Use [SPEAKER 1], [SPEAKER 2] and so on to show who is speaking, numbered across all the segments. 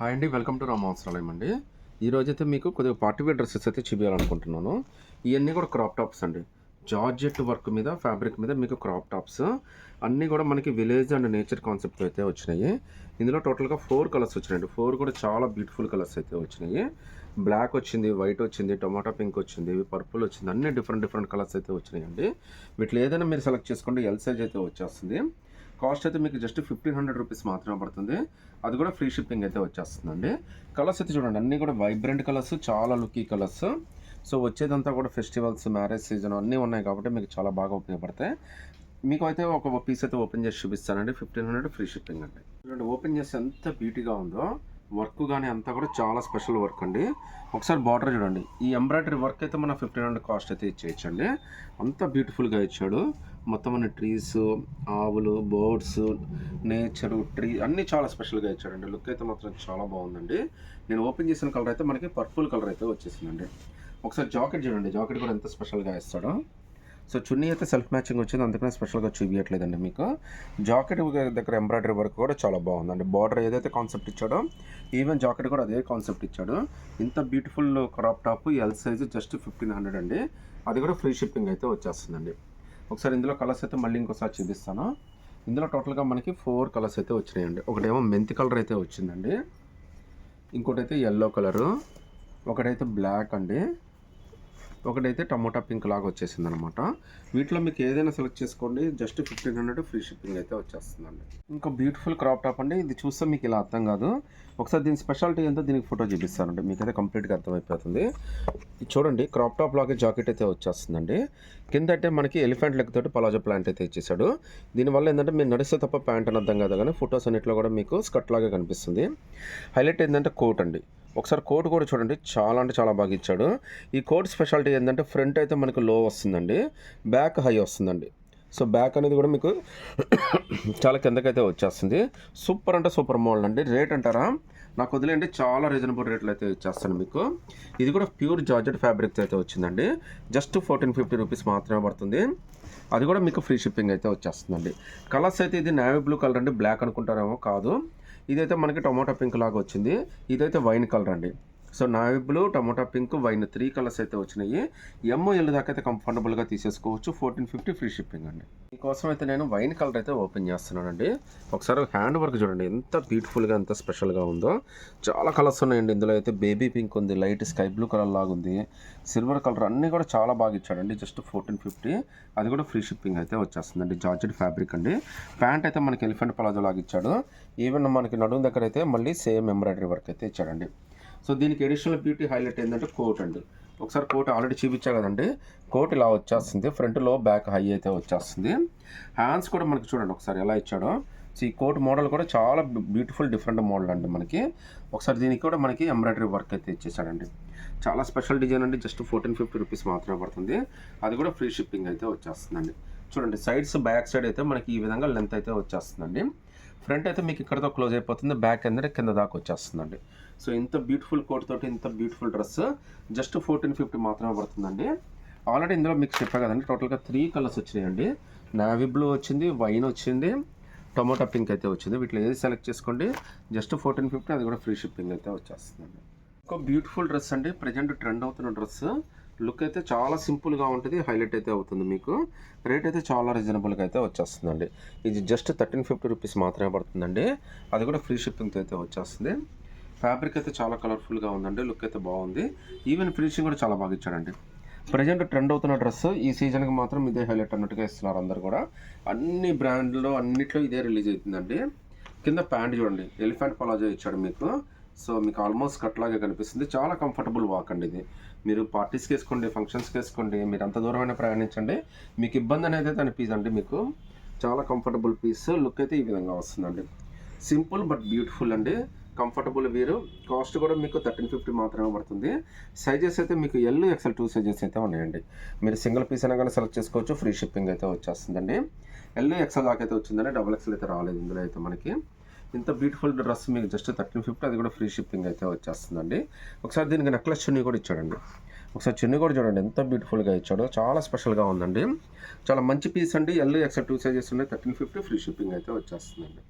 [SPEAKER 1] Hi అండి welcome to Ram అవసరాలయం అండి. ఈరోజు అయితే మీకు కొద్దిగా పార్టీ వేర్ డ్రెస్సెస్ అయితే చూపించాలనుకుంటున్నాను ఇవన్నీ కూడా క్రాప్ టాప్స్ అండి. జార్జెట్ వర్క్ మీద ఫ్యాబ్రిక్ మీద మీకు క్రాప్ టాప్స్ అన్నీ కూడా మనకి విలేజ్ అండ్ నేచర్ కాన్సెప్ట్ అయితే వచ్చినాయి. ఇందులో టోటల్గా ఫోర్ కలర్స్ వచ్చినాయండి. ఫోర్ కూడా చాలా బ్యూటిఫుల్ కలర్స్ అయితే వచ్చినాయి. బ్లాక్ వచ్చింది వైట్ వచ్చింది టొమాటో పింక్ వచ్చింది పర్పుల్ వచ్చింది అన్ని డిఫరెంట్ డిఫరెంట్ కలర్స్ అయితే వచ్చినాయండి. వీటిలో ఏదైనా మీరు సెలెక్ట్ చేసుకుంటే ఎల్ సైజ్ అయితే వచ్చేస్తుంది. కాస్ట్ అయితే మీకు జస్ట్ ఫిఫ్టీన్ హండ్రెడ్ రూపీస్ మాత్రమే పడుతుంది. అది కూడా ఫ్రీ షిప్పింగ్ అయితే వచ్చేస్తుందండి. కలర్స్ అయితే చూడండి అన్నీ కూడా వైబ్రెంట్ కలర్స్ చాలా లుకీ కలర్స్ సో వచ్చేదంతా కూడా ఫెస్టివల్స్ మ్యారేజ్ సీజన్ అన్నీ ఉన్నాయి కాబట్టి మీకు చాలా బాగా ఉపయోగపడతాయి. మీకు అయితే ఒక పీస్ అయితే ఓపెన్ చేసి చూపిస్తానండి. ఫిఫ్టీన్ హండ్రెడ్ ఫ్రీ షిప్పింగ్ అండి. చూడండి ఓపెన్ చేస్తే ఎంత బ్యూటీగా ఉందో. వర్క్ కానీ అంతా కూడా చాలా స్పెషల్ వర్క్ అండి. ఒకసారి బార్డర్ చూడండి. ఈ ఎంబ్రాయిడరీ వర్క్ అయితే మన ఫిఫ్టీన్ హండ్రెడ్ కాస్ట్ అయితే ఇచ్చేయచ్చండి. అంత బ్యూటిఫుల్గా ఇచ్చాడు. మొత్తం అన్ని ట్రీస్ ఆవులు బర్డ్స్ నేచరు ట్రీ అన్నీ చాలా స్పెషల్గా ఇచ్చాడండి లుక్ అయితే మాత్రం చాలా బాగుందండి. నేను ఓపెన్ చేసిన కలర్ అయితే మనకి పర్పుల్ కలర్ అయితే వచ్చేసిందండి. ఒకసారి జాకెట్ చూడండి. జాకెట్ కూడా ఎంత స్పెషల్గా ఇస్తాడో సో చున్నీ అయితే సెల్ఫ్ మ్యాచింగ్ వచ్చింది. అందుకనే స్పెషల్గా చూపించట్లేదండి మీకు. జాకెట్ దగ్గర ఎంబ్రాయిడరీ వర్క్ కూడా చాలా బాగుందండి. బార్డర్ ఏదైతే కాన్సెప్ట్ ఇచ్చాడో ఈవెన్ జాకెట్ కూడా అదే కాన్సెప్ట్ ఇచ్చాడు. ఇంత beautiful crop top L size just fifteen hundred అండి. అది కూడా ఫ్రీ షిప్పింగ్ అయితే వచ్చేస్తుందండి. ఒకసారి ఇందులో కలర్స్ అయితే మళ్ళీ ఇంకోసారి చూపిస్తాను. ఇందులో టోటల్గా మనకి ఫోర్ కలర్స్ అయితే వచ్చినాయండి. ఒకటేమో మెంతి కలర్ అయితే వచ్చిందండి. ఇంకోటి అయితే ఎల్లో కలరు ఒకటైతే బ్లాక్ అండి. ఒకటైతే టమోటా పింక్ లాగా వచ్చేసింది అనమాట వీటిలో మీకు ఏదైనా సెలెక్ట్ చేసుకోండి. Just fifteen hundred free shipping అయితే వచ్చేస్తుందండి. ఇంకా బ్యూటిఫుల్ క్రాప్ టాప్ అండి. ఇది చూస్తే మీకు ఇలా అర్థం కాదు. ఒకసారి దీని స్పెషాలిటీ ఏంటో దీనికి ఫోటో చూపిస్తానండి. మీకు అయితే కంప్లీట్గా అర్థమైపోతుంది. ఇది చూడండి క్రాప్ టాప్ లాగే జాకెట్ అయితే వచ్చేస్తుందండి. కింద అయితే మనకి ఎలిఫెంట్ లెగ్ తోటి పలాజో ప్లాంట్ అయితే ఇచ్చేసాడు దీనివల్ల ఏంటంటే మీరు నడిస్తే తప్ప ప్యాంట్ అని అర్థం కాదు. కానీ ఫొటోస్ అన్నింటిలో కూడా మీకు స్కట్ లాగా కనిపిస్తుంది. హైలైట్ ఏంటంటే కోట్ అండి. ఒకసారి కోట్ కూడా చూడండి. చాలా అంటే చాలా బాగా ఇచ్చాడు. ఈ కోట్ స్పెషాలిటీ ఏంటంటే ఫ్రంట్ అయితే మనకు లో వస్తుందండి. బ్యాక్ హై వస్తుందండి. సో బ్యాక్ అనేది కూడా మీకు చాలా కిందకైతే వచ్చేస్తుంది. సూపర్ అంటే సూపర్ మోడల్ అండి. రేట్ అంటారా? నాకు వదిలేండి చాలా రీజనబుల్ రేట్లు అయితే ఇచ్చేస్తాను మీకు. ఇది కూడా ప్యూర్ జార్జెట్ ఫ్యాబ్రిక్ అయితే వచ్చిందండి. జస్ట్ ఫోర్టీన్ ఫిఫ్టీ రూపీస్ మాత్రమే పడుతుంది. అది కూడా మీకు ఫ్రీ షిప్పింగ్ అయితే వచ్చేస్తుందండి. కలర్స్ అయితే ఇది నేవీ బ్లూ కలర్ అండి. బ్లాక్ అనుకుంటారేమో కాదు. ఇదైతే మనకి టొమాటో పింక్ లాగా వచ్చింది. ఇదైతే వైన్ కలర్ అండి. So navy blue tomato pink wine three colours అయితే వచ్చినాయి. ఎమ్మో ఎల్లు దాకా అయితే కంఫర్టబుల్గా తీసేసుకోవచ్చు. ఫోర్టీన్ ఫిఫ్టీ ఫ్రీ షిప్పింగ్ అండి. మీకోసం అయితే నేను వైన్ కలర్ అయితే ఓపెన్ చేస్తున్నానండి. ఒకసారి హ్యాండ్ వర్క్ చూడండి ఎంత బ్యూటిఫుల్గా ఎంత స్పెషల్గా ఉందో. చాలా కలర్స్ ఉన్నాయండి. ఇందులో అయితే బేబీ పింక్ ఉంది లైట్ స్కై బ్లూ కలర్ లాగా ఉంది. సిల్వర్ కలర్ అన్నీ కూడా చాలా బాగా ఇచ్చాడండి. జస్ట్ ఫోర్టీన్ ఫిఫ్టీ అది కూడా ఫ్రీ షిప్పింగ్ అయితే వచ్చేస్తుందండి. జార్జెట్ ఫ్యాబ్రిక్ అండి. ప్యాంట్ అయితే మనకి ఎలిఫెంట్ పలాజో లాగా ఇచ్చాడు. ఈవెన్ మనకి నడుము దగ్గర అయితే మళ్ళీ సేమ్ ఎంబ్రాయిడరీ వర్క్ అయితే ఇచ్చాడండి. సో దీనికి అడిషనల్ బ్యూటీ హైలైట్ ఏంటంటే కోట్ అండి. ఒకసారి కోట్ ఆల్రెడీ చూపించా కదండి. కోట్ ఇలా వచ్చేస్తుంది. ఫ్రంట్లో బ్యాక్ హై అయితే వచ్చేస్తుంది. హ్యాండ్స్ కూడా మనకి చూడండి ఒకసారి ఎలా ఇచ్చాడో. సో ఈ కోట్ మోడల్ కూడా చాలా బ్యూటిఫుల్ డిఫరెంట్ మోడల్ అండి మనకి. ఒకసారి దీనికి కూడా మనకి ఎంబ్రాయిడరీ వర్క్ అయితే ఇచ్చేసాడండి. చాలా స్పెషల్ డిజైన్ అండి. జస్ట్ ఫోర్టీన్ ఫిఫ్టీ రూపీస్ మాత్రమే పడుతుంది. అది కూడా ఫ్రీ షిప్పింగ్ అయితే వచ్చేస్తుందండి. చూడండి సైడ్స్ బ్యాక్ సైడ్ అయితే మనకి ఈ విధంగా లెంత్ అయితే వచ్చేస్తుందండి. ఫ్రంట్ అయితే మీకు ఇక్కడతో క్లోజ్ అయిపోతుంది బ్యాక్ అనేది కింద దాకా వచ్చేస్తుందండి. సో ఇంత బ్యూటిఫుల్ కోట్ తోటి ఇంత beautiful dress just fourteen fifty మాత్రమే పడుతుందండి. ఆల్రెడీ ఇందులో మీకు చెప్పా కదండి టోటల్గా త్రీ కలర్స్ వచ్చినాయండి. నావీ బ్లూ వచ్చింది వైన్ వచ్చింది టొమాటో పింక్ అయితే వచ్చింది. వీటిలో ఏది సెలెక్ట్ చేసుకోండి జస్ట్ ఫోర్టీన్ ఫిఫ్టీ అది కూడా ఫ్రీ షిప్పింగ్ అయితే వచ్చేస్తుందండి. ఒక బ్యూటిఫుల్ డ్రెస్ అండి ప్రజెంట్ ట్రెండ్ అవుతున్న డ్రెస్ లుక్ అయితే చాలా సింపుల్గా ఉంటుంది హైలైట్ అయితే అవుతుంది మీకు. రేట్ అయితే చాలా రీజనబుల్గా అయితే వచ్చేస్తుందండి. ఇది జస్ట్ థర్టీన్ ఫిఫ్టీ రూపీస్ మాత్రమే పడుతుందండి. అది కూడా ఫ్రీ షిప్పింగ్తో అయితే వచ్చేస్తుంది. ఫ్యాబ్రిక్ అయితే చాలా కలర్ఫుల్గా ఉందండి లుక్ అయితే బాగుంది. ఈవెన్ ఫినిషింగ్ కూడా చాలా బాగా ఇచ్చాడండి. ప్రజెంట్ ట్రెండ్ అవుతున్న డ్రెస్ ఈ సీజన్కి మాత్రం ఇదే హైలైట్ అన్నట్టుగా ఇస్తున్నారు అందరు కూడా. అన్ని బ్రాండ్లో అన్నిట్లో ఇదే రిలీజ్ అవుతుందండి. కింద ప్యాంట్ చూడండి ఎలిఫెంట్ పలాజో ఇచ్చాడు మీకు. సో మీకు ఆల్మోస్ట్ కట్లాగే కనిపిస్తుంది. చాలా కంఫర్టబుల్ వాక్ అండి ఇది. మీరు పార్టీస్కి వేసుకోండి ఫంక్షన్స్కి వేసుకోండి మీరు అంత దూరమైన ప్రయాణించండి. మీకు ఇబ్బంది అనేది అయితే అనిపించండి మీకు. చాలా కంఫర్టబుల్ పీస్. లుక్ అయితే ఈ విధంగా వస్తుందండి. సింపుల్ బట్ బ్యూటిఫుల్ అండి. కంఫర్టబుల్ వీరు. కాస్ట్ కూడా మీకు థర్టీన్ ఫిఫ్టీ మాత్రమే పడుతుంది. సైజెస్ అయితే మీకు ఎల్ ఎక్సెల్ టూ సైజెస్ అయితే ఉన్నాయండి. మీరు సింగిల్ పీస్ అయినా కానీ సెలెక్ట్ చేసుకోవచ్చు. ఫ్రీ షిప్పింగ్ అయితే వచ్చేస్తుందండి. ఎల్ ఎక్సెల్ దాకా అయితే వచ్చిందండి. డబుల్ ఎక్సెల్ అయితే రాలేదు ఇందులో అయితే మనకి. ఇంత బ్యూటిఫుల్ డ్రెస్ మీకు జస్ట్ థర్టీన్ ఫిఫ్టీ అది కూడా ఫ్రీ షిప్పింగ్ అయితే వచ్చేస్తుందండి. ఒకసారి దీనికి నెక్లెస్ చున్నీ కూడా ఇచ్చాడండి. ఒకసారి చున్నీ కూడా చూడండి ఎంత బ్యూటిఫుల్గా ఇచ్చాడో చాలా స్పెషల్గా ఉందండి. చాలా మంచి పీస్ అండి ఎల్ ఎక్సెల్ టూ సైజెస్ ఉన్నాయి థర్టీన్ ఫిఫ్టీ ఫ్రీ షిప్పింగ్ అయితే వచ్చేస్తుందండి.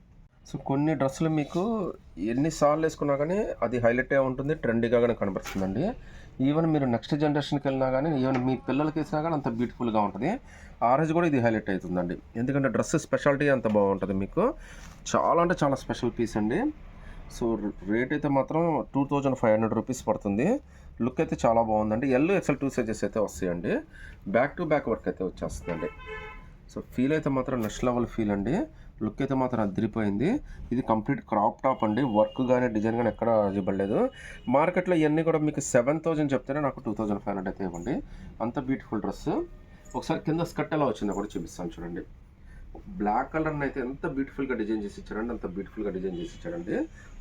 [SPEAKER 1] సో కొన్ని డ్రెస్సులు మీకు ఎన్నిసార్లు వేసుకున్నా కానీ అది హైలైటే ఉంటుంది ట్రెండీగా కానీ కనబడుతుందండి ఈవెన్ మీరు నెక్స్ట్ జనరేషన్కి వెళ్ళినా కానీ ఈవెన్ మీ పిల్లలకి వేసినా కానీ అంత బ్యూటిఫుల్గా ఉంటుంది. ఆ రోజు కూడా ఇది హైలైట్ అవుతుందండి. ఎందుకంటే డ్రెస్ స్పెషాలిటీ అంత బాగుంటుంది మీకు. చాలా అంటే చాలా స్పెషల్ పీస్ అండి. సో రేట్ అయితే మాత్రం two thousand five hundred rupees పడుతుంది. లుక్ అయితే చాలా బాగుందండి. ఎల్ ఎక్సెల్ టూ సైజెస్ అయితే వస్తాయండి. బ్యాక్ టు బ్యాక్ వర్క్ అయితే వచ్చేస్తుందండి. సో ఫీల్ అయితే మాత్రం నెక్స్ట్ లెవెల్ ఫీల్ అండి. లుక్ అయితే మాత్రం అదిరిపోయింది. ఇది కంప్లీట్ క్రాప్ టాప్ అండి. వర్క్ కానీ డిజైన్ కానీ ఎక్కడ ఇవ్వలేదు మార్కెట్లో ఇవన్నీ కూడా మీకు సెవెన్ థౌజండ్ చెప్తేనే నాకు టూ థౌజండ్ ఫైవ్ హండ్రెడ్ అయితే ఇవ్వండి. అంత బ్యూటిఫుల్ డ్రెస్ ఒకసారి కింద స్కర్ట్ ఎలా వచ్చిందో కూడా చూపిస్తాను చూడండి. బ్లాక్ కలర్ని అయితే ఎంత బ్యూటిఫుల్గా డిజైన్ చేసి ఇచ్చారండి అంత బ్యూటిఫుల్గా డిజైన్ చేసి ఇచ్చారండి.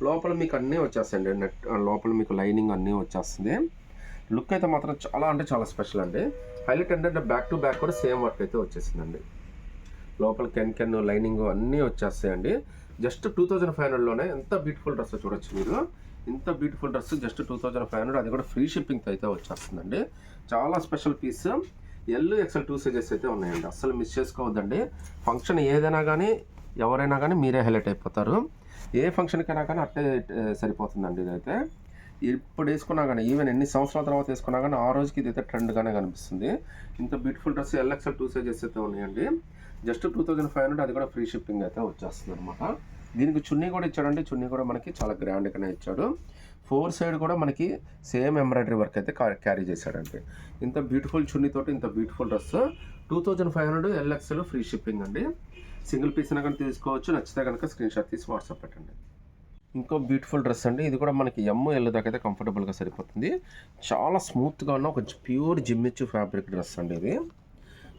[SPEAKER 1] లోపల మీకు అన్నీ వచ్చేస్తాయండి. నెట్ లోపల మీకు లైనింగ్ అన్నీ వచ్చేస్తుంది. లుక్ అయితే మాత్రం చాలా అంటే చాలా స్పెషల్ అండి. హైలైట్ ఏంటంటే బ్యాక్ టు బ్యాక్ కూడా సేమ్ వర్క్ అయితే వచ్చేసిందండి. లోపల కెన్ కెన్ లైనింగ్ అన్నీ వచ్చేస్తాయండి. జస్ట్ టూ థౌజండ్ ఫైవ్ హండ్రెడ్లోనే ఎంత బ్యూటిఫుల్ డ్రెస్ చూడొచ్చు మీరు. ఇంత beautiful dress just two thousand five hundred అది కూడా ఫ్రీ షిప్పింగ్తో అయితే వచ్చేస్తుందండి. చాలా special piece. L XL two sizes అయితే ఉన్నాయండి. అస్సలు మిస్ చేసుకోవద్దండి. ఫంక్షన్ ఏదైనా కానీ ఎవరైనా కానీ మీరే హైలైట్ అయిపోతారు. ఏ ఫంక్షన్కైనా కానీ అట్టే సరిపోతుందండి ఇదైతే. ఇప్పుడు వేసుకున్నా కానీ ఈవెన్ ఎన్ని సంవత్సరాల తర్వాత వేసుకున్నా కానీ ఆ రోజుకి ఇదైతే ట్రెండ్గానే కనిపిస్తుంది. ఇంత beautiful dress L XL two sizes అయితే ఉన్నాయండి. Just two thousand five hundred అది కూడా ఫ్రీ షిప్పింగ్ అయితే వచ్చేస్తుంది అనమాట దీనికి చున్నీ కూడా ఇచ్చాడండి. చున్నీ కూడా మనకి చాలా గ్రాండ్గానే ఇచ్చాడు. ఫోర్ సైడ్ కూడా మనకి సేమ్ ఎంబ్రాయిడరీ వర్క్ అయితే క్యారీ చేశాడండి. ఇంత బ్యూటిఫుల్ చున్నీతో ఇంత beautiful dress. Two thousand five hundred L XL free shipping అండి. సింగిల్ పీస్ అయినా కానీ తీసుకోవచ్చు. నచ్చితే కనుక స్క్రీన్ షాట్ తీసి వాట్సాప్ పెట్టండి. ఇంకో బ్యూటిఫుల్ డ్రెస్ అండి. ఇది కూడా మనకి ఎమ్ ఎల్ దాకా అయితే కంఫర్టబుల్గా సరిపోతుంది. చాలా స్మూత్గా ఉన్న ఒక ప్యూర్ జిమ్మిచ్చు ఫ్యాబ్రిక్ డ్రెస్ అండి ఇది.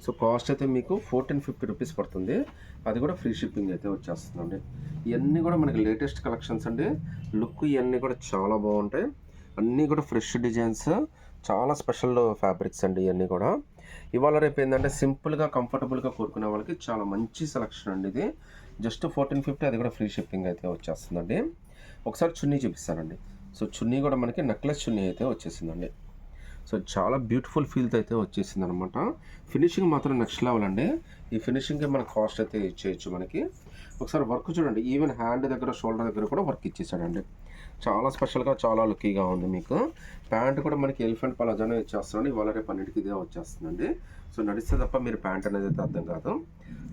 [SPEAKER 1] సో కాస్ట్ అయితే మీకు ఫోర్టీన్ ఫిఫ్టీ రూపీస్ పడుతుంది. అది కూడా ఫ్రీ షిప్పింగ్ అయితే వచ్చేస్తుందండి. ఇవన్నీ కూడా మనకి లేటెస్ట్ కలెక్షన్స్ అండి. లుక్ ఇవన్నీ కూడా చాలా బాగుంటాయి. అన్నీ కూడా ఫ్రెష్ డిజైన్స్ చాలా స్పెషల్ ఫ్యాబ్రిక్స్ అండి ఇవన్నీ కూడా. ఇవాళ రేపు ఏంటంటే సింపుల్గా కంఫర్టబుల్గా కోరుకునే వాళ్ళకి చాలా మంచి సెలక్షన్ అండి ఇది. జస్ట్ ఫోర్టీన్ ఫిఫ్టీ అది కూడా ఫ్రీ షిప్పింగ్ అయితే వచ్చేస్తుందండి. ఒకసారి చున్నీ చూపిస్తానండి. సో చున్నీ కూడా మనకి నెక్లెస్ చున్నీ అయితే వచ్చేసిందండి. సో చాలా బ్యూటిఫుల్ ఫీల్తో అయితే వచ్చేసింది అనమాట ఫినిషింగ్ మాత్రం నెక్స్ట్ లెవెల్ అండి. ఈ ఫినిషింగ్కి మన కాస్ట్ అయితే ఇచ్చేయచ్చు మనకి. ఒకసారి వర్క్ చూడండి. ఈవెన్ హ్యాండ్ దగ్గర షోల్డర్ దగ్గర కూడా వర్క్ ఇచ్చేసాడండి. చాలా స్పెషల్గా చాలా లుక్కీగా ఉంది మీకు. ప్యాంట్ కూడా మనకి ఎలిఫెంట్ పలాజానే ఇచ్చేస్తున్నాడు. ఇవాళ రేపు అన్నిటికీ ఇదే వచ్చేస్తుందండి. సో నడిస్తే తప్ప మీరు ప్యాంట్ అనేది అయితే అర్థం కాదు.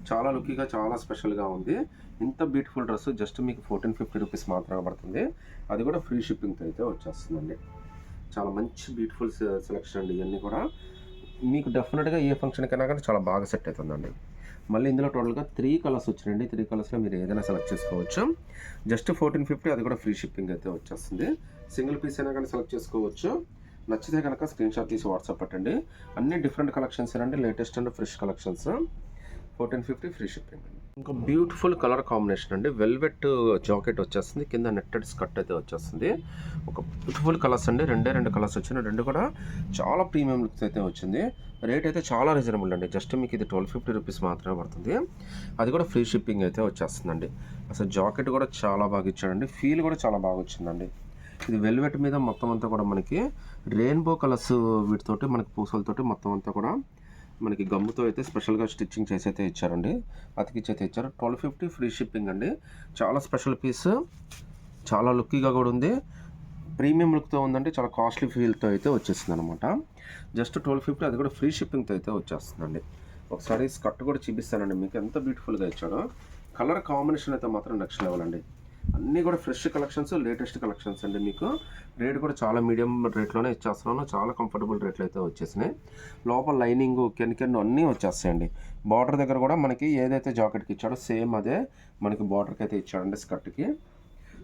[SPEAKER 1] చాలా లుక్కీగా చాలా స్పెషల్గా ఉంది. ఇంత బ్యూటిఫుల్ డ్రెస్ జస్ట్ మీకు ఫోర్టీన్ ఫిఫ్టీ రూపీస్ మాత్రమే పడుతుంది. అది కూడా ఫ్రీ షిప్పింగ్తో అయితే వచ్చేస్తుందండి. చాలా మంచి బ్యూటిఫుల్ సెలెక్షన్ అండి ఇవన్నీ కూడా. మీకు డెఫినెట్గా ఏ ఫంక్షన్కైనా కానీ చాలా బాగా సెట్ అవుతుందండి. మళ్ళీ ఇందులో టోటల్గా త్రీ కలర్స్ వచ్చినాయండి. త్రీ కలర్స్లో మీరు ఏదైనా సెలెక్ట్ చేసుకోవచ్చు. జస్ట్ ఫోర్టీన్ ఫిఫ్టీ అది కూడా ఫ్రీ షిప్పింగ్ అయితే వచ్చేస్తుంది. సింగిల్ పీస్ అయినా కానీ సెలెక్ట్ చేసుకోవచ్చు. నచ్చితే కనుక స్క్రీన్ షాట్ తీసి వాట్సాప్ పెట్టండి. అన్ని డిఫరెంట్ కలెక్షన్స్ అండి latest and fresh collections. Fourteen fifty free shipping. ఇంకా బ్యూటిఫుల్ కలర్ కాంబినేషన్ అండి. వెల్వెట్ జాకెట్ వచ్చేస్తుంది. కింద నెట్టెడ్ స్కర్ట్ అయితే వచ్చేస్తుంది. ఒక బ్యూటిఫుల్ కలర్స్ అండి. రెండే రెండు కలర్స్ వచ్చినాయి. రెండు కూడా చాలా ప్రీమియం లుక్స్ అయితే వచ్చింది. రేట్ అయితే చాలా రీజనబుల్ అండి. జస్ట్ మీకు ఇది ట్వెల్వ్ ఫిఫ్టీ రూపీస్ మాత్రమే పడుతుంది. అది కూడా ఫ్రీ షిప్పింగ్ అయితే వచ్చేస్తుందండి. అసలు జాకెట్ కూడా చాలా బాగా ఇచ్చాడండి. ఫీల్ కూడా చాలా బాగా వచ్చిందండి. ఇది వెల్వెట్ మీద మొత్తం అంతా కూడా మనకి రెయిన్బో కలర్స్ వీటితోటి మనకి పూసలతోటి మొత్తం అంతా కూడా మనకి గమ్ముతో అయితే స్పెషల్గా స్టిచ్చింగ్ చేసి అయితే ఇచ్చారండి. అతికిచ్చి అయితే ఇచ్చారు. ట్వెల్వ్ ఫిఫ్టీ ఫ్రీ షిప్పింగ్ అండి. చాలా స్పెషల్ పీస్. చాలా లుక్కీగా కూడా ఉంది. ప్రీమియం లుక్తో ఉందంటే చాలా కాస్ట్లీ ఫీల్తో అయితే వచ్చేసింది అనమాట జస్ట్ ట్వెల్వ్ ఫిఫ్టీ అది కూడా ఫ్రీ షిప్పింగ్తో అయితే వచ్చేస్తుందండి. ఒకసారి స్కర్ట్ కూడా చూపిస్తానండి. మీకు ఎంత బ్యూటిఫుల్గా ఇచ్చాడో. కలర్ కాంబినేషన్ అయితే మాత్రం నెక్స్ట్ లెవెల్ అండి. అన్నీ కూడా ఫ్రెష్ కలెక్షన్స్ లేటెస్ట్ కలెక్షన్స్ అండి మీకు. రేట్ కూడా చాలా మీడియం రేట్లోనే ఇచ్చేస్తున్నాను. చాలా కంఫర్టబుల్ రేట్లు అయితే వచ్చేసినాయి. లోపల లైనింగ్ కెన్ అన్నీ వచ్చేస్తాయండి. బార్డర్ దగ్గర కూడా మనకి ఏదైతే జాకెట్కి ఇచ్చాడో సేమ్ అదే మనకి బార్డర్కి అయితే ఇచ్చాడండి స్కర్ట్కి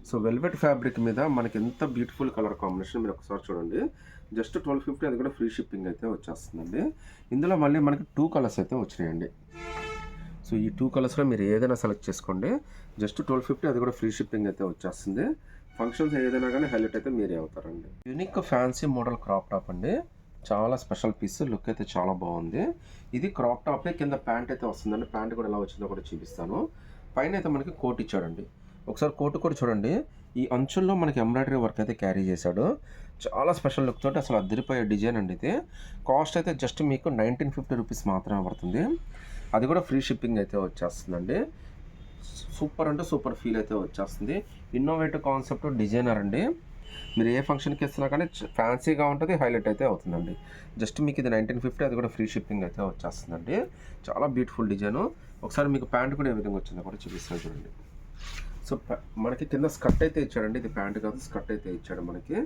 [SPEAKER 1] సో వెల్వెట్ ఫ్యాబ్రిక్ మీద మనకి ఎంత బ్యూటిఫుల్ కలర్ కాంబినేషన్ మీరు ఒకసారి చూడండి. జస్ట్ ట్వెల్వ్ ఫిఫ్టీ అది కూడా ఫ్రీ షిప్పింగ్ అయితే వచ్చేస్తుందండి. ఇందులో మళ్ళీ మనకి టూ కలర్స్ అయితే వచ్చినాయండి. సో ఈ టూ కలర్స్లో మీరు ఏదైనా సెలెక్ట్ చేసుకోండి. జస్ట్ ట్వెల్వ్ ఫిఫ్టీ అది కూడా ఫ్రీ షిప్పింగ్ అయితే వచ్చేస్తుంది. ఫంక్షన్స్ ఏదైనా కానీ హైలైట్ అయితే మీరే అవుతారండి. Unique fancy model crop top అండి. చాలా స్పెషల్ పీస్ లుక్ అయితే చాలా బాగుంది. ఇది క్రాప్ టాప్ కింద ప్యాంట్ అయితే వస్తుందండి. ప్యాంట్ కూడా ఎలా వచ్చిందో కూడా చూపిస్తాను. పైన అయితే మనకి కోట్ ఇచ్చాడండి. ఒకసారి కోట్ కూడా చూడండి. ఈ అంచుల్లో మనకి ఎంబ్రాయిడరీ వర్క్ అయితే క్యారీ చేశాడు. చాలా స్పెషల్ లుక్ తోటి అసలు అద్దరిపోయే డిజైన్ అండి ఇది. కాస్ట్ అయితే జస్ట్ మీకు నైన్టీన్ ఫిఫ్టీ రూపీస్ మాత్రమే పడుతుంది. అది కూడా ఫ్రీ షిప్పింగ్ అయితే వచ్చేస్తుందండి. సూపర్ అంటే సూపర్ ఫీల్ అయితే వచ్చేస్తుంది. ఇన్నోవేటివ్ కాన్సెప్ట్ డిజైనర్ అండి. మీరు ఏ ఫంక్షన్కి ఇస్తున్నా కానీ ఫ్యాన్సీగా ఉంటుంది హైలైట్ అయితే అవుతుందండి. జస్ట్ మీకు ఇది నైన్టీన్ ఫిఫ్టీ అది కూడా ఫ్రీ షిప్పింగ్ అయితే వచ్చేస్తుందండి. చాలా బ్యూటిఫుల్ డిజైన్ ఒకసారి మీకు ప్యాంట్ కూడా ఏ విధంగా వచ్చిందో కూడా చూపిస్తాను చూడండి. సో మనకి కింద స్కర్ట్ అయితే ఇచ్చాడండి. ఇది ప్యాంట్ కాదు స్కర్ట్ అయితే ఇచ్చాడు మనకి.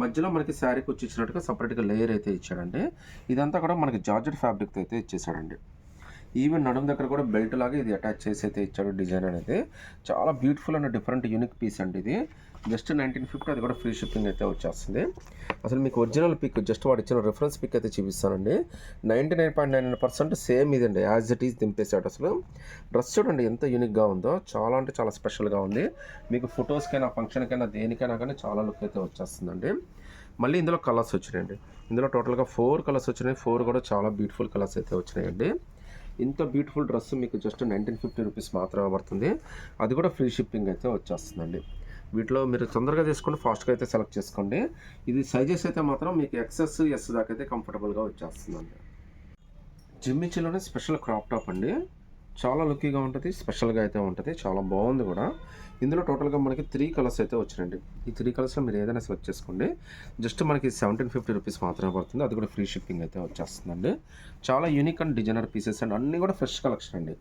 [SPEAKER 1] మధ్యలో మనకి శారీకి వచ్చి ఇచ్చినట్టుగా సపరేట్గా లేయర్ అయితే ఇచ్చాడండి. ఇదంతా కూడా మనకి జార్జెట్ ఫ్యాబ్రిక్తో అయితే ఇచ్చేసాడండి. ఈవెన్ నడుము దగ్గర కూడా బెల్ట్ లాగా ఇది అటాచ్ చేసి అయితే ఇచ్చాడు డిజైన్ అనేది. చాలా beautiful and different unique piece అండి ఇది. జస్ట్ నైన్టీన్ ఫిఫ్టీ అది కూడా ఫ్రీ షిప్పింగ్ అయితే వచ్చేస్తుంది. అసలు మీకు ఒరిజినల్ పిక్ జస్ట్ వాడు ఇచ్చిన రిఫరెన్స్ పిక్ అయితే చూపిస్తానండి. Ninety nine point nine percent same ఇదండి యాజ్ ఇట్ ఈస్ దింపేసాడు అసలు. డ్రెస్ చూడండి ఎంత యూనిక్గా ఉందో. చాలా అంటే చాలా స్పెషల్గా ఉంది. మీకు ఫొటోస్కైనా ఫంక్షన్కైనా దేనికైనా కానీ చాలా లుక్ అయితే వచ్చేస్తుందండి. మళ్ళీ ఇందులో కలర్స్ వచ్చినాయండి. ఇందులో టోటల్గా ఫోర్ కలర్స్ వచ్చినాయి. ఫోర్ కూడా చాలా బ్యూటిఫుల్ కలర్స్ అయితే వచ్చినాయండి. ఇంత బ్యూటిఫుల్ డ్రెస్ మీకు జస్ట్ నైన్టీన్ ఫిఫ్టీ రూపీస్ మాత్రమే పడుతుంది. అది కూడా ఫ్రీ షిప్పింగ్ అయితే వచ్చేస్తుందండి. వీటిలో మీరు తొందరగా తీసుకోండి ఫాస్ట్గా అయితే సెలెక్ట్ చేసుకోండి. ఇది సైజెస్ అయితే మాత్రం మీకు ఎక్సెస్ ఎస్ దాకా అయితే కంఫర్టబుల్గా వచ్చేస్తుందండి. జిమ్మిచ్చిలోనే స్పెషల్ క్రాప్ టాప్ అండి. చాలా లుక్కీగా ఉంటుంది స్పెషల్గా అయితే ఉంటుంది చాలా బాగుంది కూడా. ఇందులో టోటల్గా మనకి త్రీ కలర్స్ అయితే వచ్చినాయండి. ఈ త్రీ కలర్స్లో మీరు ఏదైనా సెలెక్ట్ చేసుకోండి. జస్ట్ మనకి సెవెంటీన్ ఫిఫ్టీ రూపీస్ మాత్రమే పడుతుంది. అది కూడా ఫ్రీ షిప్పింగ్ అయితే వచ్చేస్తుందండి. చాలా unique and designer pieces and అన్నీ కూడా ఫ్రెష్ కలెక్షన్ అండి.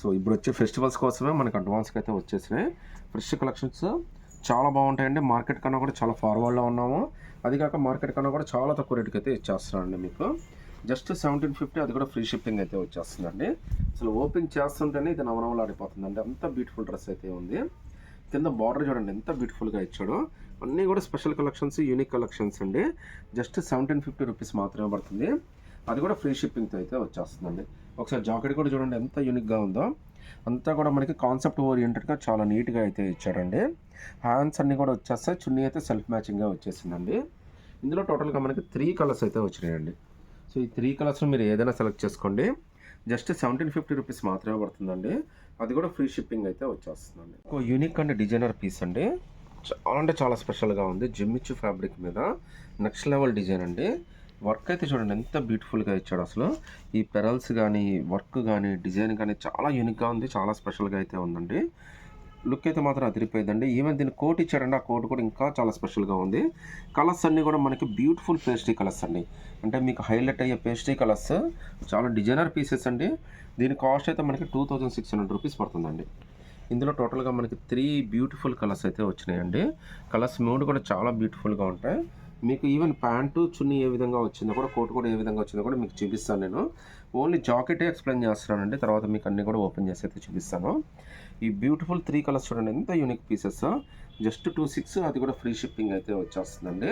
[SPEAKER 1] సో ఇప్పుడు వచ్చే ఫెస్టివల్స్ కోసమే మనకి అడ్వాన్స్కి అయితే వచ్చేసినాయి. ఫ్రెష్ కలెక్షన్స్ చాలా బాగుంటాయండి. మార్కెట్ కన్నా కూడా చాలా ఫార్వర్డ్లో ఉన్నాము. అది కాక మార్కెట్ కన్నా కూడా చాలా తక్కువ రేటుకి అయితే ఇచ్చేస్తున్నానండి మీకు. జస్ట్ సెవెంటీన్ ఫిఫ్టీ అది కూడా ఫ్రీ షిప్పింగ్ అయితే వచ్చేస్తుందండి. అసలు ఓపెన్ చేస్తుంటేనే ఇది నవనవలాడిపోతుందండి. అంత బ్యూటిఫుల్ డ్రెస్ అయితే ఉంది. కింద బార్డర్ చూడండి ఎంత బ్యూటిఫుల్గా ఇచ్చాడు. అన్నీ కూడా స్పెషల్ కలెక్షన్స్ యూనిక్ కలెక్షన్స్ అండి. జస్ట్ సెవెంటీన్ ఫిఫ్టీ రూపీస్ మాత్రమే పడుతుంది. అది కూడా ఫ్రీ షిప్పింగ్తో అయితే వచ్చేస్తుందండి. ఒకసారి జాకెట్ కూడా చూడండి ఎంత యూనిక్గా ఉందో. అంతా కూడా మనకి కాన్సెప్ట్ ఓరియంటెడ్గా చాలా నీట్గా అయితే ఇచ్చాడండి. హ్యాండ్స్ అన్నీ కూడా వచ్చేస్తాయి. చున్నీ అయితే సెల్ఫ్ మ్యాచింగ్గా వచ్చేసిందండి. ఇందులో టోటల్గా మనకి త్రీ కలర్స్ అయితే వచ్చినాయండి. సో ఈ త్రీ కలర్స్లో మీరు ఏదైనా సెలెక్ట్ చేసుకోండి. జస్ట్ సెవెంటీన్ ఫిఫ్టీ రూపీస్ మాత్రమే పడుతుందండి. అది కూడా ఫ్రీ షిప్పింగ్ అయితే వచ్చేస్తుందండి. ఒక యూనిక్ అండ్ డిజైనర్ పీస్ అండి. చాలా అంటే చాలా స్పెషల్గా ఉంది. జిమ్మిచ్చు ఫ్యాబ్రిక్ మీద నెక్స్ట్ లెవెల్ డిజైన్ అండి. వర్క్ అయితే చూడండి ఎంత బ్యూటిఫుల్గా ఇచ్చాడు అసలు. ఈ పెరల్స్ కానీ వర్క్ కానీ డిజైన్ కానీ చాలా యూనిక్గా ఉంది చాలా స్పెషల్గా అయితే ఉందండి. లుక్ అయితే మాత్రం అదిరిపోయిందండి. ఈవెన్ దీని కోట్ ఇచ్చాడండి ఆ కోట్ కూడా ఇంకా చాలా స్పెషల్గా ఉంది. కలర్స్ అన్నీ కూడా మనకి బ్యూటిఫుల్ పేస్ట్రీ కలర్స్ అండి. అంటే మీకు హైలైట్ అయ్యే పేస్ట్రీ కలర్స్ చాలా డిజైనర్ పీసెస్ అండి. దీని కాస్ట్ అయితే మనకి two thousand six hundred rupees పడుతుందండి. ఇందులో టోటల్గా మనకి త్రీ బ్యూటిఫుల్ కలర్స్ అయితే వచ్చినాయండి. కలర్స్ మూడు కూడా చాలా బ్యూటిఫుల్గా ఉంటాయి. మీకు ఈవెన్ ప్యాంటు చున్నీ ఏ విధంగా వచ్చిందో కూడా కోట్ కూడా ఏ విధంగా వచ్చిందో కూడా మీకు చూపిస్తాను నేను. ఓన్లీ జాకెటే ఎక్స్ప్లెయిన్ చేస్తున్నానండి. తర్వాత మీకు అన్నీ కూడా ఓపెన్ చేసి అయితే చూపిస్తాను. ఈ బ్యూటిఫుల్ త్రీ కలర్స్ చూడండి ఎంత unique pieces just two six అది కూడా ఫ్రీ షిప్పింగ్ అయితే వచ్చేస్తుందండి.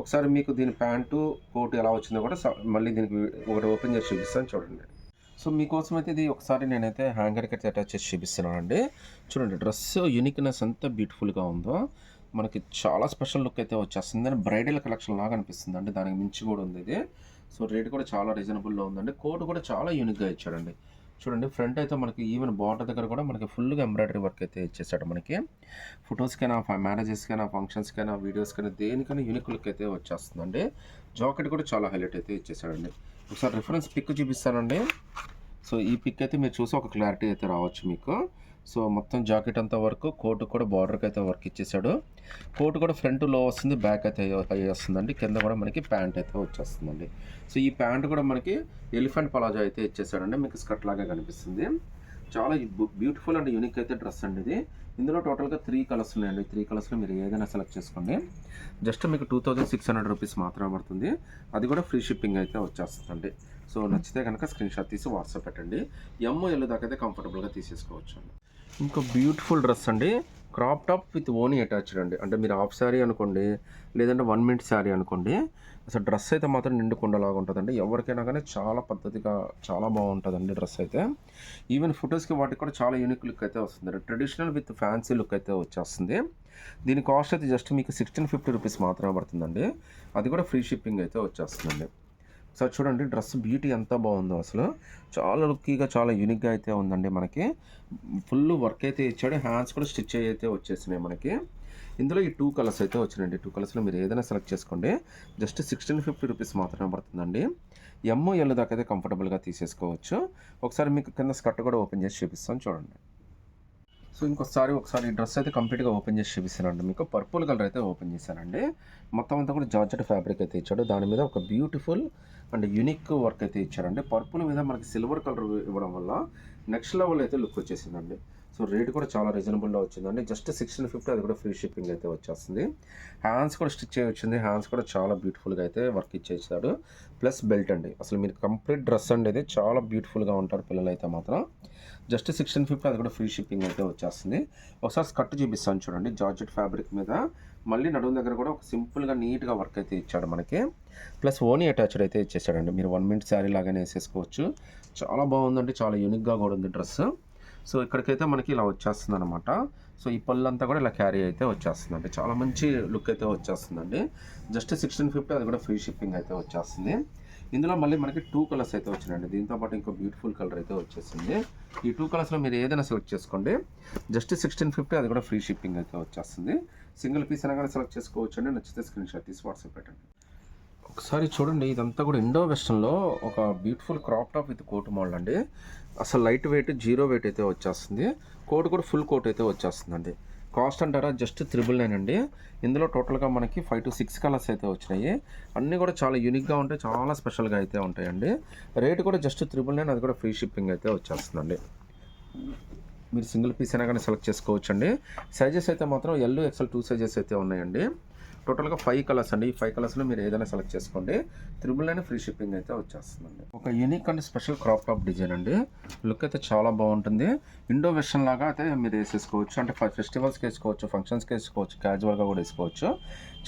[SPEAKER 1] ఒకసారి మీకు దీని ప్యాంటు కోట్ ఎలా వచ్చిందో కూడా మళ్ళీ దీనికి ఒకటి ఓపెన్ చేసి చూపిస్తాను చూడండి. సో మీకోసం అయితే ఇది ఒకసారి నేనైతే హ్యాంగర్కి అయితే అటాచ్ చేసి చూపిస్తున్నాను అండి చూడండి డ్రెస్ యూనిక్నెస్ ఎంత బ్యూటిఫుల్గా ఉందో. మనకి చాలా స్పెషల్ లుక్ అయితే వచ్చేస్తుంది. అండ్ బ్రైడల్ కలెక్షన్ లాగా అనిపిస్తుంది. అండి దానికి మించి కూడా ఉంది ఇది. సో రేట్ కూడా చాలా రీజనబుల్లో ఉందండి. కోట్ కూడా చాలా యూనిక్గా ఇచ్చాడండి. చూడండి ఫ్రంట్ అయితే మనకి ఈవెన్ బార్డర్ దగ్గర కూడా మనకి ఫుల్గా ఎంబ్రాయిడరీ వర్క్ అయితే ఇచ్చేసాడు మనకి. ఫొటోస్కైనా మ్యారేజెస్కైనా ఫంక్షన్స్కైనా వీడియోస్కైనా దేనికైనా యూనిక్ లుక్ అయితే వచ్చేస్తుందండి. జాకెట్ కూడా చాలా హైలైట్ అయితే ఇచ్చేసాడండి. ఒకసారి రిఫరెన్స్ పిక్ చూపిస్తానండి. సో ఈ పిక్ అయితే మీరు చూసి ఒక క్లారిటీ అయితే రావచ్చు మీకు. సో మొత్తం జాకెట్ అంతా వరకు కోట్ కూడా బార్డర్కి అయితే వర్క్ ఇచ్చేసాడు. కోట్ కూడా ఫ్రంట్లో వస్తుంది బ్యాక్ అయితే వస్తుందండి. కింద కూడా మనకి ప్యాంట్ అయితే వచ్చేస్తుందండి. సో ఈ ప్యాంట్ కూడా మనకి ఎలిఫెంట్ పలాజో అయితే ఇచ్చేసాడండి. మీకు స్కర్ట్ లాగా కనిపిస్తుంది. చాలా బ్యూటిఫుల్ అండ్ యూనిక్ అయితే డ్రెస్ అండి ఇది. ఇందులో టోటల్గా త్రీ కలర్స్ ఉన్నాయండి. త్రీ కలర్స్లో మీరు ఏదైనా సెలెక్ట్ చేసుకోండి. జస్ట్ మీకు two thousand six hundred rupees మాత్రమే పడుతుంది. అది కూడా ఫ్రీ షిప్పింగ్ అయితే వచ్చేస్తుందండి. సో నచ్చితే కనుక స్క్రీన్ షాట్ తీసి వాట్సాప్ పెట్టండి. ఎమ్ ఎల్ దాకా అయితే కంఫర్టబుల్గా తీసేసుకోవచ్చు అండి ఇంకో బ్యూటిఫుల్ డ్రెస్ అండి. క్రాప్ టాప్ విత్ ఓనీ అటాచ్డ్ అండి. అంటే మీరు హాఫ్ శారీ అనుకోండి లేదంటే వన్ మినిట్ శారీ అనుకోండి అసలు డ్రెస్ అయితే మాత్రం నిండుకుండలాగా ఉంటుందండి. ఎవరికైనా కానీ చాలా పద్ధతిగా చాలా బాగుంటుందండి డ్రెస్ అయితే. ఈవెన్ ఫొటోస్కి వాటికి కూడా చాలా యూనిక్ లుక్ అయితే వస్తుంది ట్రెడిషనల్ విత్ ఫ్యాన్సీ లుక్ అయితే వచ్చేస్తుంది. దీని కాస్ట్ అయితే జస్ట్ మీకు సిక్స్టీన్ ఫిఫ్టీ రూపీస్ మాత్రమే పడుతుందండి. అది కూడా ఫ్రీ షిప్పింగ్ అయితే వచ్చేస్తుందండి. సార్ చూడండి డ్రెస్ బ్యూటీ ఎంత బాగుందో అసలు. చాలా లుక్కీగా చాలా యూనిక్గా అయితే ఉందండి మనకి. ఫుల్ వర్క్ అయితే ఇచ్చాడు. హ్యాండ్స్ కూడా స్టిచ్ అయ్యి అయితే వచ్చేసినాయి మనకి. ఇందులో ఈ టూ కలర్స్ అయితే వచ్చినాయండి. టూ కలర్స్లో మీరు ఏదైనా సెలెక్ట్ చేసుకోండి. జస్ట్ సిక్స్టీన్ ఫిఫ్టీ రూపీస్ మాత్రమే పడుతుందండి. ఎమ్ ఎల్ దాకా అయితే కంఫర్టబుల్గా తీసేసుకోవచ్చు. ఒకసారి మీకు కింద స్కర్ట్ కూడా ఓపెన్ చేసి చూపిస్తాను. చూడండి. సో ఇంకొకసారి ఒకసారి డ్రెస్ అయితే కంప్లీట్గా ఓపెన్ చేసి చూపిస్తానండి. మీకు పర్పుల్ కలర్ అయితే ఓపెన్ చేశానండి. మొత్తం అంతా కూడా జార్జెట్ ఫ్యాబ్రిక్ అయితే ఇచ్చాడు. దాని మీద ఒక బ్యూటిఫుల్ అండ్ యూనిక్ వర్క్ అయితే ఇచ్చారండి. పర్పుల్ మీద మనకి సిల్వర్ కలర్ ఇవ్వడం వల్ల నెక్స్ట్ లెవెల్ అయితే లుక్ వచ్చేసిందండి. సో రేట్ కూడా చాలా రీజనబుల్గా వచ్చిందండి. జస్ట్ సిక్స్టీన్ ఫిఫ్టీ అది కూడా ఫ్రీ షిప్పింగ్ అయితే వచ్చేస్తుంది. హ్యాండ్స్ కూడా స్టిచ్ అయ్యి వచ్చింది. హ్యాండ్స్ కూడా చాలా బ్యూటిఫుల్గా అయితే వర్క్ ఇచ్చేసాడు. ప్లస్ బెల్ట్ అండి. అసలు మీరు కంప్లీట్ డ్రెస్ అండి ఇది. చాలా బ్యూటిఫుల్గా ఉంటారు పిల్లలు అయితే మాత్రం. జస్ట్ సిక్స్టీన్ ఫిఫ్టీ అది కూడా ఫ్రీ షిప్పింగ్ అయితే వచ్చేస్తుంది. ఒకసారి స్కర్ట్ చూపిస్తాను చూడండి. జార్జెట్ ఫ్యాబ్రిక్ మీద మళ్ళీ నడుము దగ్గర కూడా ఒక సింపుల్గా నీట్గా వర్క్ అయితే ఇచ్చాడు మనకి. ప్లస్ ఓనీ అటాచ్డ్ అయితే ఇచ్చేసాడండి. మీరు వన్ మినిట్ శారీ లాగానే వేసేసుకోవచ్చు. చాలా బాగుందండి. చాలా యూనిక్గా కూడా ఉంది డ్రెస్. సో ఇక్కడికైతే మనకి ఇలా వచ్చేస్తుంది అనమాట సో ఈ పళ్ళంతా కూడా ఇలా క్యారీ అయితే వచ్చేస్తుందండి. చాలా మంచి లుక్ అయితే వచ్చేస్తుందండి. జస్ట్ సిక్స్టీన్ ఫిఫ్టీ అది కూడా ఫ్రీ షిప్పింగ్ అయితే వచ్చేస్తుంది. ఇందులో మళ్ళీ మనకి టూ కలర్స్ అయితే వచ్చినాయండి. దీంతో పాటు ఇంకో బ్యూటిఫుల్ కలర్ అయితే వచ్చేసింది. ఈ టూ కలర్స్లో మీరు ఏదైనా సెలెక్ట్ చేసుకోండి. జస్ట్ సిక్స్టీన్ ఫిఫ్టీ అది కూడా ఫ్రీ షిప్పింగ్ అయితే వచ్చేస్తుంది. సింగిల్ పీస్ అయినా కూడా సెలెక్ట్ చేసుకోవచ్చు అండి నచ్చితే స్క్రీన్ షాట్ తీసి వాట్సాప్ పెట్టండి. ఒకసారి చూడండి ఇదంతా కూడా ఇండో వెస్టర్న్లో ఒక beautiful crop top with coat model అండి. అసలు లైట్ వెయిట్ జీరో వెయిట్ అయితే వచ్చేస్తుంది. కోట్ కూడా ఫుల్ కోట్ అయితే వచ్చేస్తుందండి. కాస్ట్ అంటారా జస్ట్ త్రిబుల్ నైన్ అండి. ఇందులో టోటల్గా మనకి ఫైవ్ టు సిక్స్ కలర్స్ అయితే వచ్చినాయి. అన్నీ కూడా చాలా యూనిక్గా ఉంటాయి చాలా స్పెషల్గా అయితే ఉంటాయండి. రేట్ కూడా జస్ట్ త్రిబుల్ నైన్ అది కూడా ఫ్రీ షిప్పింగ్ అయితే వచ్చేస్తుందండి. మీరు సింగిల్ పీస్ అయినా కానీ సెలెక్ట్ చేసుకోవచ్చండి. సైజెస్ అయితే మాత్రం ఎల్ ఎక్సెల్ టూ సైజెస్ అయితే ఉన్నాయండి. టోటల్గా ఫైవ్ కలర్స్ అండి. ఈ ఫైవ్ కలర్స్లో మీరు ఏదైనా సెలెక్ట్ చేసుకోండి. త్రిబుల్ నైన్ ఫ్రీ షిప్పింగ్ అయితే వచ్చేస్తుందండి. ఒక unique and special crop top design అండి. లుక్ అయితే చాలా బాగుంటుంది. ఇండో వెస్టర్న్ లాగా అయితే మీరు వేసేసుకోవచ్చు. అంటే ఫెస్టివల్స్కి వేసుకోవచ్చు ఫంక్షన్స్కి వేసుకోవచ్చు క్యాజువల్గా కూడా వేసుకోవచ్చు.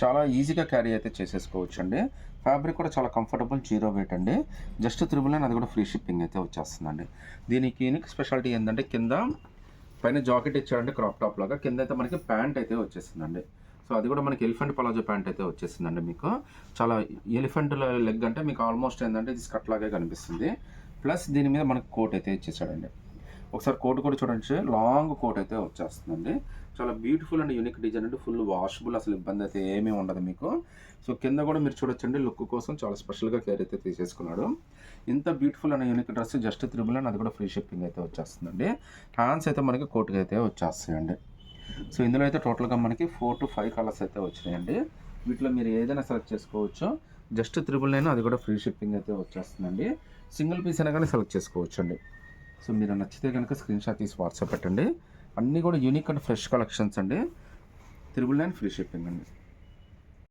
[SPEAKER 1] చాలా ఈజీగా క్యారీ అయితే చేసేసుకోవచ్చు అండి. ఫ్యాబ్రిక్ కూడా చాలా కంఫర్టబుల్ జీరో వెయిట్ అండి. జస్ట్ త్రిబుల్ నైన్ అది కూడా ఫ్రీ షిప్పింగ్ అయితే వచ్చేస్తుందండి. దీనికి యూనిక్ స్పెషాలిటీ ఏంటంటే కింద పైన జాకెట్ ఇచ్చాడంటే క్రాప్ టాప్ లాగా. కింద అయితే మనకి ప్యాంట్ అయితే వచ్చేసిందండి సో అది కూడా మనకి ఎలిఫెంట్ పలాజో ప్యాంట్ అయితే వచ్చేసిందండి మీకు. చాలా ఎలిఫెంట్ లెగ్ అంటే మీకు ఆల్మోస్ట్ ఏంటంటే ఇది స్కట్ లాగే కనిపిస్తుంది. ప్లస్ దీని మీద మనకి కోట్ అయితే ఇచ్చేసాడండి. ఒకసారి కోట్ కూడా చూడండి లాంగ్ కోట్ అయితే వచ్చేస్తుందండి. చాలా బ్యూటిఫుల్ అండ్ యూనిక్ డిజైన్ అంటే ఫుల్ వాషబుల్ అసలు ఇబ్బంది అయితే ఏమీ ఉండదు మీకు. సో కింద కూడా మీరు చూడొచ్చండి లుక్ కోసం చాలా స్పెషల్గా కేర్ అయితే తీసేసుకున్నాడు. ఇంత beautiful and unique dress just triple and అది కూడా ఫ్రీ షిప్పింగ్ అయితే వచ్చేస్తుందండి. హ్యాండ్స్ అయితే మనకి కోట్కి అయితే వచ్చేస్తాయండి. సో ఇందులో అయితే టోటల్గా మనకి ఫోర్ టు ఫైవ్ కలర్స్ అయితే వచ్చినాయండి. వీటిలో మీరు ఏదైనా సెలెక్ట్ చేసుకోవచ్చు. జస్ట్ త్రిబుల్ నైన్ అది కూడా ఫ్రీ షిప్పింగ్ అయితే వచ్చేస్తుందండి. సింగిల్ పీస్ అయినా కానీ సెలెక్ట్ చేసుకోవచ్చు అండి సో మీరు నచ్చితే కనుక స్క్రీన్ షాట్ తీసి వాట్సాప్ పెట్టండి. అన్నీ కూడా యూనిక్ అండ్ ఫ్రెష్ కలెక్షన్స్ అండి. త్రిబుల్ నైన్ ఫ్రీ షిప్పింగ్ అండి.